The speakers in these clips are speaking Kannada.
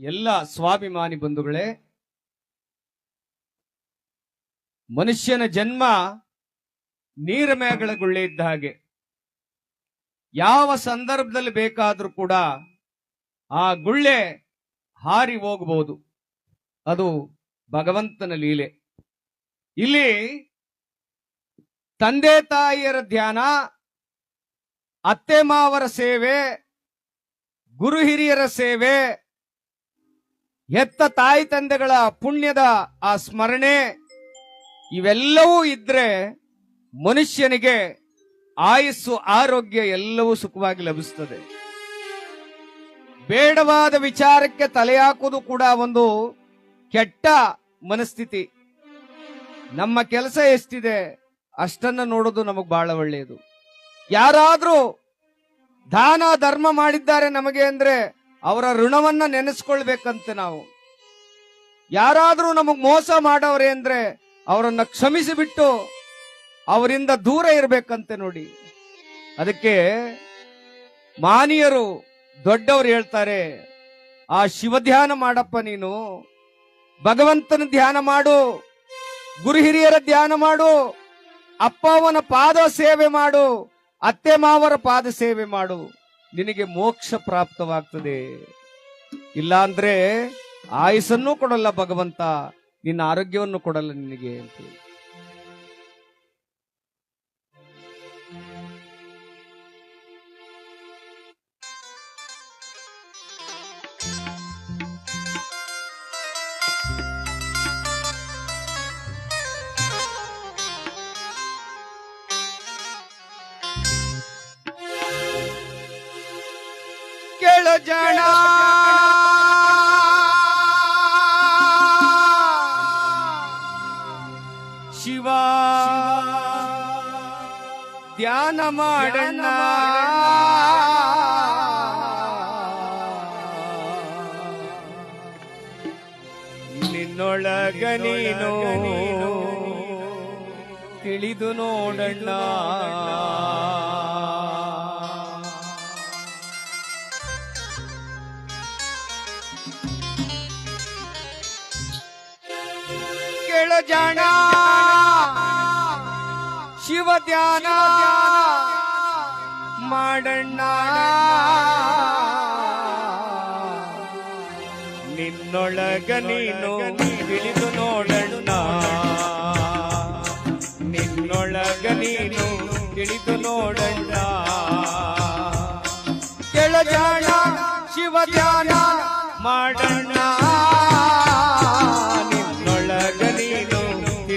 ಎಲ್ಲ ಸ್ವಾಭಿಮಾನಿ ಬಂಧುಗಳೇ, ಮನುಷ್ಯನ ಜನ್ಮ ನೀರ ಗುಳ್ಳೆ ಇದ್ದ ಹಾಗೆ. ಯಾವ ಸಂದರ್ಭದಲ್ಲಿ ಬೇಕಾದರೂ ಕೂಡ ಆ ಗುಳ್ಳೆ ಹಾರಿ ಹೋಗಬಹುದು. ಅದು ಭಗವಂತನ ಲೀಲೆ. ಇಲ್ಲಿ ತಂದೆ ತಾಯಿಯರ ಧ್ಯಾನ, ಅತ್ತೆ ಮಾವರ ಸೇವೆ, ಗುರು ಹಿರಿಯರ ಸೇವೆ ಹೆತ್ತ ತಾಯಿ ತಂದೆಗಳ ಪುಣ್ಯದ ಆ ಸ್ಮರಣೆ ಇವೆಲ್ಲವೂ ಇದ್ರೆ ಮನುಷ್ಯನಿಗೆ ಆಯಸ್ಸು, ಆರೋಗ್ಯ ಎಲ್ಲವೂ ಸುಖವಾಗಿ ಲಭಿಸ್ತದೆ. ಬೇಡವಾದ ವಿಚಾರಕ್ಕೆ ತಲೆ ಹಾಕುವುದು ಕೂಡ ಒಂದು ಕೆಟ್ಟ ಮನಸ್ಥಿತಿ. ನಮ್ಮ ಕೆಲಸ ಎಷ್ಟಿದೆ ಅಷ್ಟನ್ನು ನೋಡೋದು ನಮಗೆ ಬಹಳ ಒಳ್ಳೆಯದು. ಯಾರಾದರೂ ದಾನ, ಧರ್ಮ ಮಾಡಿದ್ದಾರೆ ನಮಗೆ ಅಂದ್ರೆ ಅವರ ಋಣವನ್ನ ನೆನೆಸ್ಕೊಳ್ಬೇಕಂತೆ ನಾವು. ಯಾರಾದರೂ ನಮಗ್ ಮೋಸ ಮಾಡವ್ರೆ ಅಂದ್ರೆ ಅವರನ್ನ ಕ್ಷಮಿಸಿಬಿಟ್ಟು ಅವರಿಂದ ದೂರ ಇರಬೇಕಂತೆ ನೋಡಿ. ಅದಕ್ಕೆ ಮಾನಿಯರು ದೊಡ್ಡವರು ಹೇಳ್ತಾರೆ, ಆ ಶಿವ ಧ್ಯಾನ ಮಾಡಪ್ಪ ನೀನು, ಭಗವಂತನ ಧ್ಯಾನ ಮಾಡು, ಗುರು ಹಿರಿಯರ ಧ್ಯಾನ ಮಾಡು, ಅಪ್ಪ ಅವನ ಪಾದ ಸೇವೆ ಮಾಡು, ಅತ್ತೆ ಮಾವರ ಪಾದ ಸೇವೆ ಮಾಡು. ನಿನಗೆ ಮೋಕ್ಷ ಪ್ರಾಪ್ತವಾಗ್ತದೆ. ಇಲ್ಲಾಂದ್ರೆ ಆಯುಸನ್ನೂ ಕೊಡಲ್ಲ ಭಗವಂತ ನಿನ್ನ ಆರೋಗ್ಯವನ್ನು ಕೊಡಲ್ಲ ನಿನಗೆ ಅಂತ ಜನ. ಶಿವ. ಧ್ಯಾನ ಮಾಡಣ್ಣ. ನಿನ್ನೊಳಗ ನೀನು ತಿಳಿದು ನೋಡಣ್ಣ. ಜಾಣ ಶಿವ ಧ್ಯಾನ ಮಾಡಣ್ಣ. ನಿನ್ನೊಳಗ ನೀನು ತಿಳಿದು ನೋಡಣ್ಣ. ನಿನ್ನೊಳಗ ನೀನು ತಿಳಿದು ನೋಡಣ್ಣ. ಕೆಳಜಾಣ ಶಿವ ಧ್ಯಾನ ಮಾಡಣ್ಣ.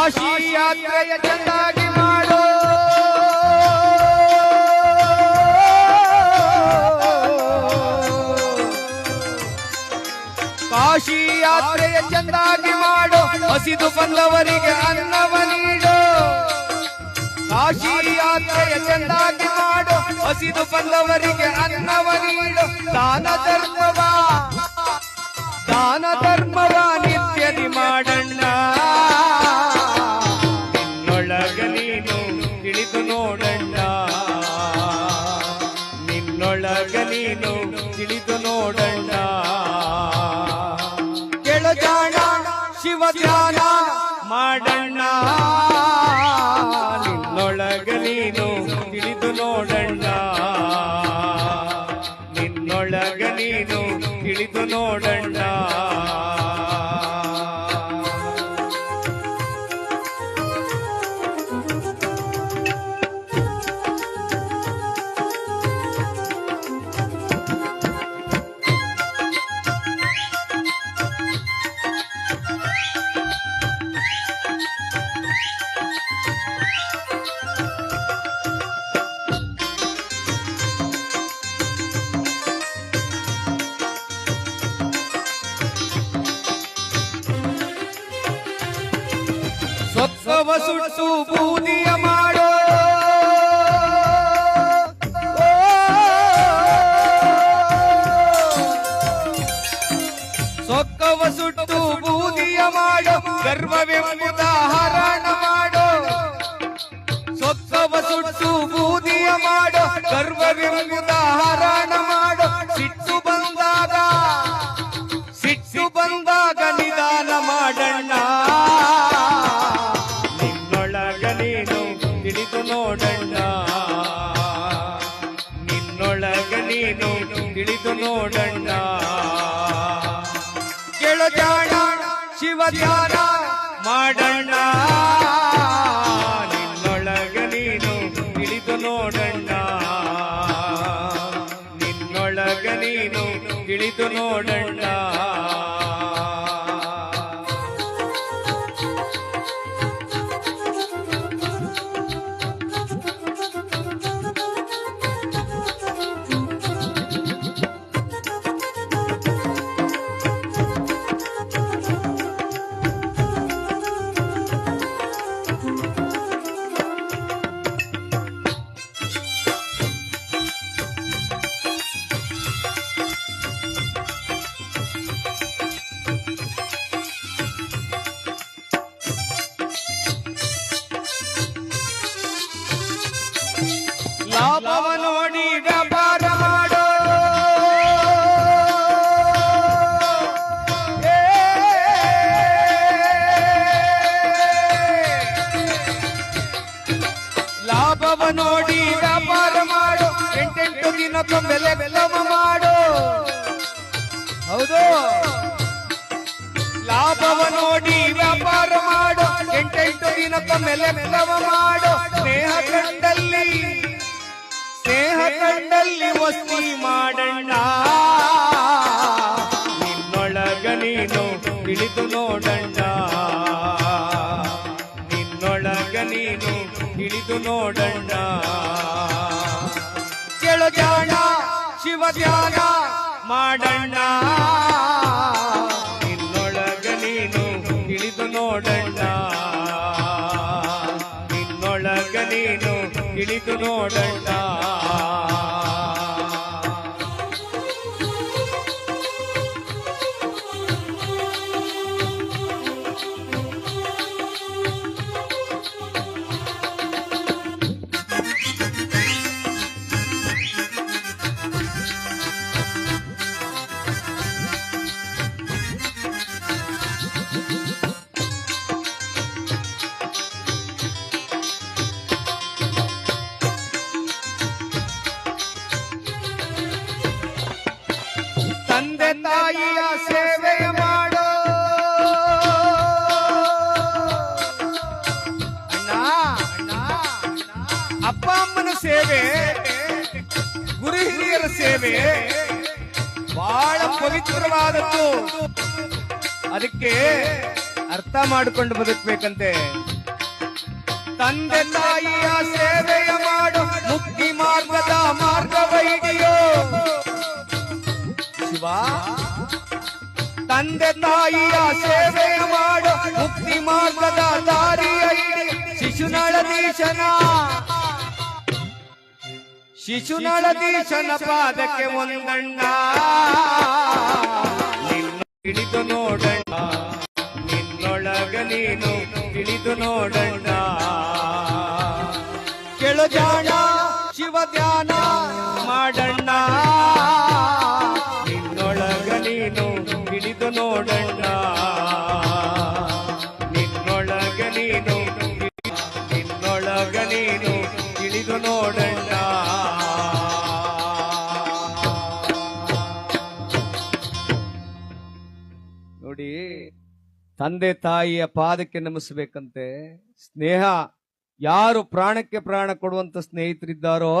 ಕಾಶಿ ಯಾತ್ರೆಯ ಚೆಂದಾಗಿ ಮಾಡು. ಕಾಶಿ ಯಾತ್ರೆಯ ಚೆಂದಾಗಿ ಮಾಡು. ಹಸಿದು ಬಂದವರಿಗೆ ಅನ್ನವ ನೀಡು. ಕಾಶಿ ಯಾತ್ರೆಯ ಚೆಂದಾಗಿ ಮಾಡು. ಹಸಿದು ಬಂದವರಿಗೆ ಅನ್ನವ ನೀಡು. ದಾನ ಧರ್ಮವ ದಾನ ಧರ್ಮವ ನಿತ್ಯದಿ ಮಾಡಣ್ಣ. ಮಾಡಣ್ಣ ಬೂದಿಯ ಮಾಡೋ. ಸೊಕ್ಕವ ಸುಟ್ಟು ಬೂದಿಯ ಮಾಡೋ. ಗರ್ವವೆಂಬುದ ಹರಣ ಮಾಡೋ. ಸೊಕ್ಕವ ಸುಟ್ಟು ಬೂದಿಯ ಮಾಡೋ. ಗರ್ವವೆಂಬುದ ನೀನು ತಿಳಿದು ನೋಡಣ್ಣ. ಕೇಳು ಜಾಣ, ಶಿವ ಧ್ಯಾನ ಮಾಡಣ್ಣ. ನಿನ್ನೊಳಗ ನೀನು ತಿಳಿದು ನೋಡಣ್ಣ. ನಿನ್ನೊಳಗ ನೀನು ತಿಳಿದು ನೋಡಣ್ಣ. ಎಂಟೆಂಟು ಬೆಲೆ ಲೆಕ್ಕವ ಮಾಡೋ. ಹೌದು. ಲಾಭವ ನೋಡಿ ವ್ಯಾಪಾರ ಮಾಡೋ. ಎಂಟೆಂಟು ದಿನಕ್ಕೊಮ್ಮೆ ಬೆಲ್ಲವ ಮಾಡೋ. ಸ್ನೇಹ ಕಂಡಲ್ಲಿ ಸ್ನೇಹ ಕಂಡಲ್ಲಿ ವಸ್ತಿ ಮಾಡಣ್ಣ. ನಿನ್ನೊಳಗ ನೀನು ಇಳಿದು ನೋಡಣ್ಣ. ನಿನ್ನೊಳಗ ನೀನು ಇಳಿದು ನೋಡಣ್ಣ. ಶಿವ ಧ್ಯಾನ ಮಾಡಣ್ಣ. ನಿನ್ನೊಳಗ ನೀನು ಇಳಿದು ನೋಡಣ್ಣ. ನಿನ್ನೊಳಗ ನೀನು ಇಳಿದು ನೋಡಣ್ಣ. ಸೇವೆ. ಗುರು ಹಿರಿಯರ ಸೇವೆ. ಬಹಳ ಪವಿತ್ರವಾದದ್ದು. ಅದಕ್ಕೆ ಅರ್ಥ ಮಾಡಿಕೊಂಡು ಬದುಕಬೇಕಂತೆ. ತಂದೆ ತಾಯಿಯ ಸೇವೆಯ ಮಾಡು. ಮುಕ್ತಿ ಮಾರ್ಗದ ಮಾರ್ಗವ ಹಿಡಿಯೋ ಶಿವ. ತಂದೆ ತಾಯಿಯ ಸೇವೆಯ ಮಾಡು. ಮುಕ್ತಿ ಮಾರ್ಗದ ದಾರಿಯ ಶಿಶುನಳ ಶಿಶುನಳದೀಶನ ಶಿಶುನಳದೀಶನ ಪಾದಕ್ಕೆ ಒಂದಣ್ಣ. ನಿನ್ನ ಹಿಡಿದು ನೋಡಣ್ಣ. ನಿನ್ನೊಳಗ ನೀನು ಹಿಡಿದು ನೋಡಣ್ಣ. ಕೆಳಜಾಣ ಶಿವ ಧ್ಯಾನ ತಂದೆ ತಾಯಿಯ ಪಾದಕ್ಕೆ ನಮಿಸ್ಬೇಕಂತೆ. ಸ್ನೇಹ, ಯಾರು ಪ್ರಾಣಕ್ಕೆ ಪ್ರಾಣ ಕೊಡುವಂತ ಸ್ನೇಹಿತರಿದ್ದಾರೋ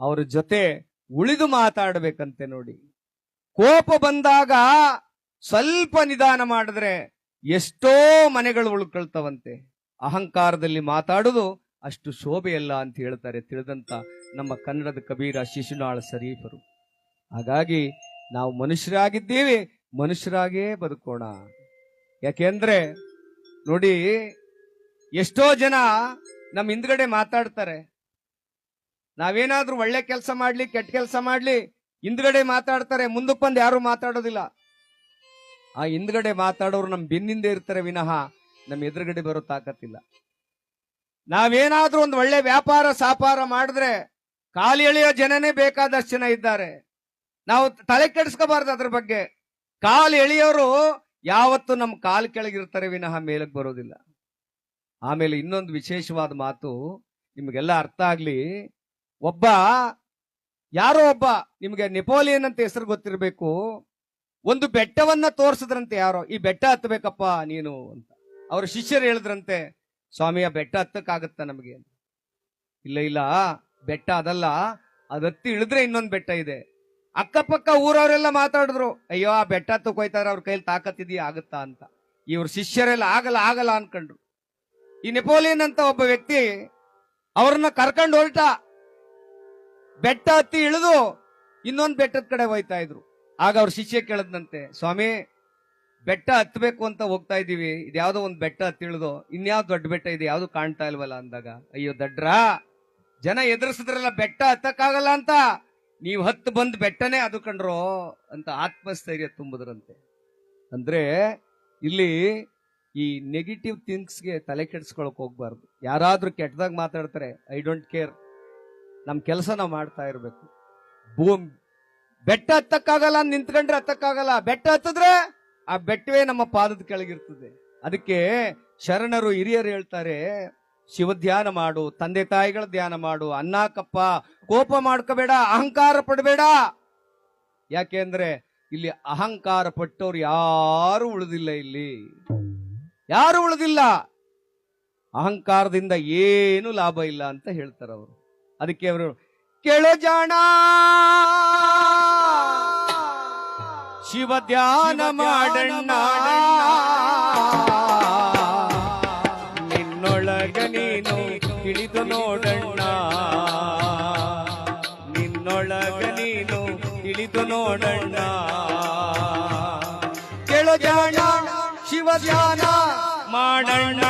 ಅವರ ಜೊತೆ ಉಳಿದು ಮಾತಾಡಬೇಕಂತೆ ನೋಡಿ. ಕೋಪ ಬಂದಾಗ ಸ್ವಲ್ಪ ನಿಧಾನ ಮಾಡಿದ್ರೆ ಎಷ್ಟೋ ಮನೆಗಳು ಉಳ್ಕೊಳ್ತವಂತೆ. ಅಹಂಕಾರದಲ್ಲಿ ಮಾತಾಡೋದು ಅಷ್ಟು ಶೋಭೆಯಲ್ಲ ಅಂತ ಹೇಳ್ತಾರೆ ತಿಳಿದಂತ ನಮ್ಮ ಕನ್ನಡದ ಕಬೀರ ಶಿಶುನಾಳ ಶರೀಫರು ಹಾಗಾಗಿ ನಾವು ಮನುಷ್ಯರಾಗಿದ್ದೇವೆ, ಮನುಷ್ಯರಾಗೇ ಬದುಕೋಣ. ಯಾಕೆಂದ್ರೆ ನೋಡಿ, ಎಷ್ಟೋ ಜನ ನಮ್ಮ ಹಿಂದ್ಗಡೆ ಮಾತಾಡ್ತಾರೆ. ನಾವೇನಾದ್ರೂ ಒಳ್ಳೆ ಕೆಲಸ ಮಾಡ್ಲಿ, ಕೆಟ್ಟ ಕೆಲಸ ಮಾಡ್ಲಿ, ಹಿಂದ್ಗಡೆ ಮಾತಾಡ್ತಾರೆ, ಮುಂದಕ್ಕೆ ಬಂದು ಯಾರು ಮಾತಾಡೋದಿಲ್ಲ. ಆ ಹಿಂದ್ಗಡೆ ಮಾತಾಡೋರು ನಮ್ ಬೆನ್ನಿಂದ ಇರ್ತಾರೆ ವಿನಃ ನಮ್ ಎದುರುಗಡೆ ಬರೋ ತಾಕತ್ತಿಲ್ಲ. ನಾವೇನಾದ್ರೂ ಒಂದು ಒಳ್ಳೆ ವ್ಯಾಪಾರ ಸಾಪಾರ ಮಾಡಿದ್ರೆ ಕಾಲು ಎಳೆಯೋ ಜನನೇ ಬೇಕಾದಷ್ಟು ಜನ ಇದ್ದಾರೆ. ನಾವು ತಲೆ ಕೆಡಿಸ್ಕೋಬಾರ್ದು ಅದ್ರ ಬಗ್ಗೆ. ಕಾಲು ಎಳೆಯೋರು ಯಾವತ್ತು ನಮ್ಮ ಕಾಲ್ ಕೆಳಗಿರ್ತಾರೆ ವಿನಃ ಮೇಲಕ್ಕೆ ಬರೋದಿಲ್ಲ. ಆಮೇಲೆ ಇನ್ನೊಂದು ವಿಶೇಷವಾದ ಮಾತು ನಿಮಗೆಲ್ಲ ಅರ್ಥ ಆಗ್ಲಿ. ಒಬ್ಬ, ಯಾರೋ ಒಬ್ಬ ನಿಮಗೆ ನೆಪೋಲಿಯನ್ ಅಂತ ಹೆಸರು ಗೊತ್ತಿರಬೇಕು. ಒಂದು ಬೆಟ್ಟವನ್ನ ತೋರಿಸಿದ್ರಂತೆ ಯಾರೋ, ಈ ಬೆಟ್ಟ ಹತ್ತಬೇಕಪ್ಪ ನೀನು ಅಂತ. ಅವ್ರ ಶಿಷ್ಯರು ಹೇಳಿದ್ರಂತೆ ಸ್ವಾಮಿಯ ಬೆಟ್ಟ ಹತ್ತಕ್ಕಾಗತ್ತ ನಮಗೆ? ಇಲ್ಲ ಇಲ್ಲ, ಬೆಟ್ಟ ಅದಲ್ಲ. ಅದತ್ತಿ ಇಳಿದ್ರೆ ಇನ್ನೊಂದು ಬೆಟ್ಟ ಇದೆ. ಅಕ್ಕಪಕ್ಕ ಊರವರೆಲ್ಲ ಮಾತಾಡಿದ್ರು, ಅಯ್ಯೋ, ಆ ಬೆಟ್ಟ ಹತ್ತಕ್ ಅವ್ರ ಕೈಲಿ ತಾಕತ್ತಿದೆಯಾ, ಆಗುತ್ತಾ ಅಂತ. ಇವ್ರ ಶಿಷ್ಯರೆಲ್ಲ, ಆಗಲ್ಲ ಆಗಲ್ಲ, ಅನ್ಕೊಂಡ್ರು. ಈ ನೆಪೋಲಿಯನ್ ಅಂತ ಒಬ್ಬ ವ್ಯಕ್ತಿ ಅವ್ರನ್ನ ಕರ್ಕೊಂಡು ಹೊರಟ, ಬೆಟ್ಟ ಹತ್ತಿ ಇಳಿದು ಇನ್ನೊಂದು ಬೆಟ್ಟದ ಕಡೆ ಹೋಯ್ತಾ ಇದ್ರು. ಆಗ ಅವ್ರ ಶಿಷ್ಯ ಕೇಳದ್ನಂತೆ, ಸ್ವಾಮಿ, ಬೆಟ್ಟ ಹತ್ತಬೇಕು ಅಂತ ಹೋಗ್ತಾ ಇದೀವಿ, ಇದ್ಯಾವುದೋ ಒಂದು ಬೆಟ್ಟ ಹತ್ತಿ ಇಳಿದು, ಇನ್ಯಾವ್ದು ದೊಡ್ಡ ಬೆಟ್ಟ ಇದೆ, ಯಾವ್ದು ಕಾಣ್ತಾ ಇಲ್ವಲ್ಲ? ಅಂದಾಗ, ಅಯ್ಯೋ, ದಡ್ರ, ಜನ ಎದುರಿಸಿದ್ರಲ್ಲ ಬೆಟ್ಟ ಹತ್ತಕ್ಕಾಗಲ್ಲ ಅಂತ. ನೀವು ಹತ್ತು ಬಂದು ಬೆಟ್ಟನೇ ಅದು ಕಂಡ್ರೋ ಅಂತ ಆತ್ಮಸ್ಥೈರ್ಯ ತುಂಬುದ್ರಂತೆ. ಅಂದ್ರೆ ಇಲ್ಲಿ ಈ ನೆಗೆಟಿವ್ ಥಿಂಗ್ಸ್ಗೆ ತಲೆ ಕೆಡಿಸ್ಕೊಳಕ್ ಹೋಗ್ಬಾರ್ದು. ಯಾರಾದ್ರೂ ಕೆಟ್ಟದಾಗ ಮಾತಾಡ್ತಾರೆ ಐ ಡೋಂಟ್ ಕೇರ್ ನಮ್ ಕೆಲಸ ನಾವು ಮಾಡ್ತಾ ಇರಬೇಕು. ಭೂಮಿ, ಬೆಟ್ಟ ಹತ್ತಕ್ಕಾಗಲ್ಲ ನಿಂತ್ಕೊಂಡ್ರೆ ಹತ್ತಕ್ಕಾಗಲ್ಲ. ಬೆಟ್ಟ ಹತ್ತಿದ್ರೆ ಆ ಬೆಟ್ಟವೇ ನಮ್ಮ ಪಾದದ ಕೆಳಗಿರ್ತದೆ. ಅದಕ್ಕೆ ಶರಣರು, ಹಿರಿಯರು ಹೇಳ್ತಾರೆ ಶಿವಧ್ಯಾನ ಮಾಡು ತಂದೆ ತಾಯಿಗಳ ಧ್ಯಾನ ಮಾಡು. ಅನ್ನಾಕಪ್ಪ ಕೋಪ ಮಾಡ್ಕೋಬೇಡ ಅಹಂಕಾರ ಪಡಬೇಡ. ಯಾಕೆಂದ್ರೆ ಇಲ್ಲಿ ಅಹಂಕಾರ ಪಟ್ಟವ್ರು ಯಾರು ಉಳಿದಿಲ್ಲ ಇಲ್ಲಿ. ಯಾರು ಉಳಿದಿಲ್ಲ. ಅಹಂಕಾರದಿಂದ ಏನು ಲಾಭ ಇಲ್ಲ ಅಂತ ಹೇಳ್ತಾರೆ ಅವರು. ಅದಕ್ಕೆ ಅವರು ಕೆಳಜಾಣ. ಶಿವ ಧ್ಯಾನ ಮಾಡಣ್ಣ. ಧ್ಯಾನ ಮಾಡಣ್ಣ.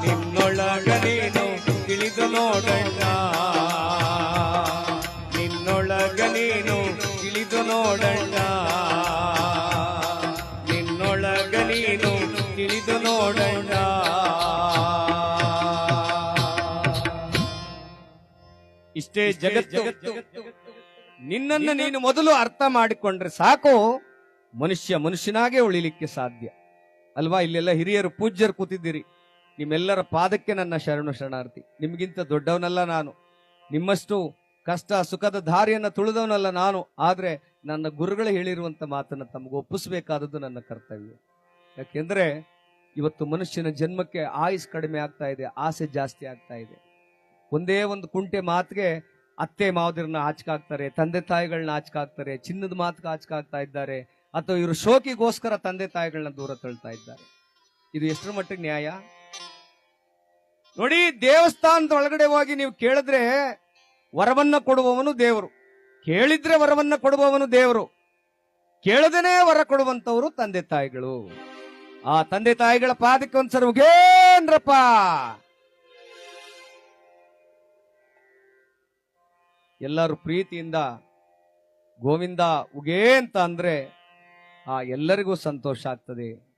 ನಿನ್ನೊಳಗ ನೀನು ತಿಳಿದು ನೋಡಣ್ಣ. ನಿನ್ನೊಳಗ ನೀನು ತಿಳಿದು ನೋಡಣ್ಣ. ನಿನ್ನೊಳಗ ನೀನು ತಿಳಿದು ನೋಡಣ್ಣ. ಇಷ್ಟೇ ಜಗತ್ತು. ನಿನ್ನನ್ನು ನೀನು ಮೊದಲು ಅರ್ಥ ಮಾಡಿಕೊಂಡ್ರೆ ಸಾಕು. ಮನುಷ್ಯ ಮನುಷ್ಯನಾಗೆ ಉಳಿಲಿಕ್ಕೆ ಸಾಧ್ಯ. ಅಲ್ವಾ? ಇಲ್ಲೆಲ್ಲ ಹಿರಿಯರು ಪೂಜ್ಯರು ಕೂತಿದ್ದೀರಿ. ನಿಮ್ಮೆಲ್ಲರ ಪಾದಕ್ಕೆ ನನ್ನ ಶರಣು ಶರಣಾರ್ಥಿ. ನಿಮಗಿಂತ ದೊಡ್ಡವನಲ್ಲ ನಾನು. ನಿಮ್ಮಷ್ಟು ಕಷ್ಟ ಸುಖದ ದಾರಿಯನ್ನು ತುಳಿದವನಲ್ಲ ನಾನು. ಆದರೆ ನನ್ನ ಗುರುಗಳು ಹೇಳಿರುವಂಥ ಮಾತನ್ನು ತಮಗೆ ಒಪ್ಪಿಸಬೇಕಾದದ್ದು ನನ್ನ ಕರ್ತವ್ಯ. ಯಾಕೆಂದರೆ ಇವತ್ತು ಮನುಷ್ಯನ ಜನ್ಮಕ್ಕೆ ಆಯುಸ್ ಕಡಿಮೆ ಆಗ್ತಾ ಇದೆ, ಆಸೆ ಜಾಸ್ತಿ ಆಗ್ತಾ ಇದೆ. ಒಂದೇ ಒಂದು ಕುಂಟೆ ಮಾತಿಗೆ ಅತ್ತೆ ಮಾವದಿರನ್ನ ಆಚಕಾಗ್ತಾರೆ, ತಂದೆ ತಾಯಿಗಳನ್ನ ಆಚಕಾಗ್ತಾರೆ, ಚಿನ್ನದ ಮಾತುಗೆ ಆಚಕಾಗ್ತಾ ಇದ್ದಾರೆ. ಅಥವಾ ಇವರು ಶೋಕಿಗೋಸ್ಕರ ತಂದೆ ತಾಯಿಗಳನ್ನ ದೂರ ತಳ್ತಾ ಇದ್ದಾರೆ. ಇದು ಎಷ್ಟರ ಮಟ್ಟಿಗೆ ನ್ಯಾಯ? ನೋಡಿ ದೇವಸ್ಥಾನದ ಒಳಗಡೆ ಹೋಗಿ ನೀವು ಕೇಳಿದ್ರೆ ವರವನ್ನ ಕೊಡುವವನು ದೇವರು. ಕೇಳಿದ್ರೆ ವರವನ್ನ ಕೊಡುವವನು ದೇವರು. ಕೇಳದೇನೆ ವರ ಕೊಡುವಂತವರು ತಂದೆ ತಾಯಿಗಳು. ಆ ತಂದೆ ತಾಯಿಗಳ ಪಾದಕ್ಕೆ ಒಂದ್ಸರಿ ಉಗೇನ್ರಪ್ಪ ಎಲ್ಲರೂ ಪ್ರೀತಿಯಿಂದ ಗೋವಿಂದ ಉಗೇ ಅಂತ ಅಂದ್ರೆ ಆ ಎಲ್ಲರಿಗೂ ಸಂತೋಷ ಆಗ್ತದೆ.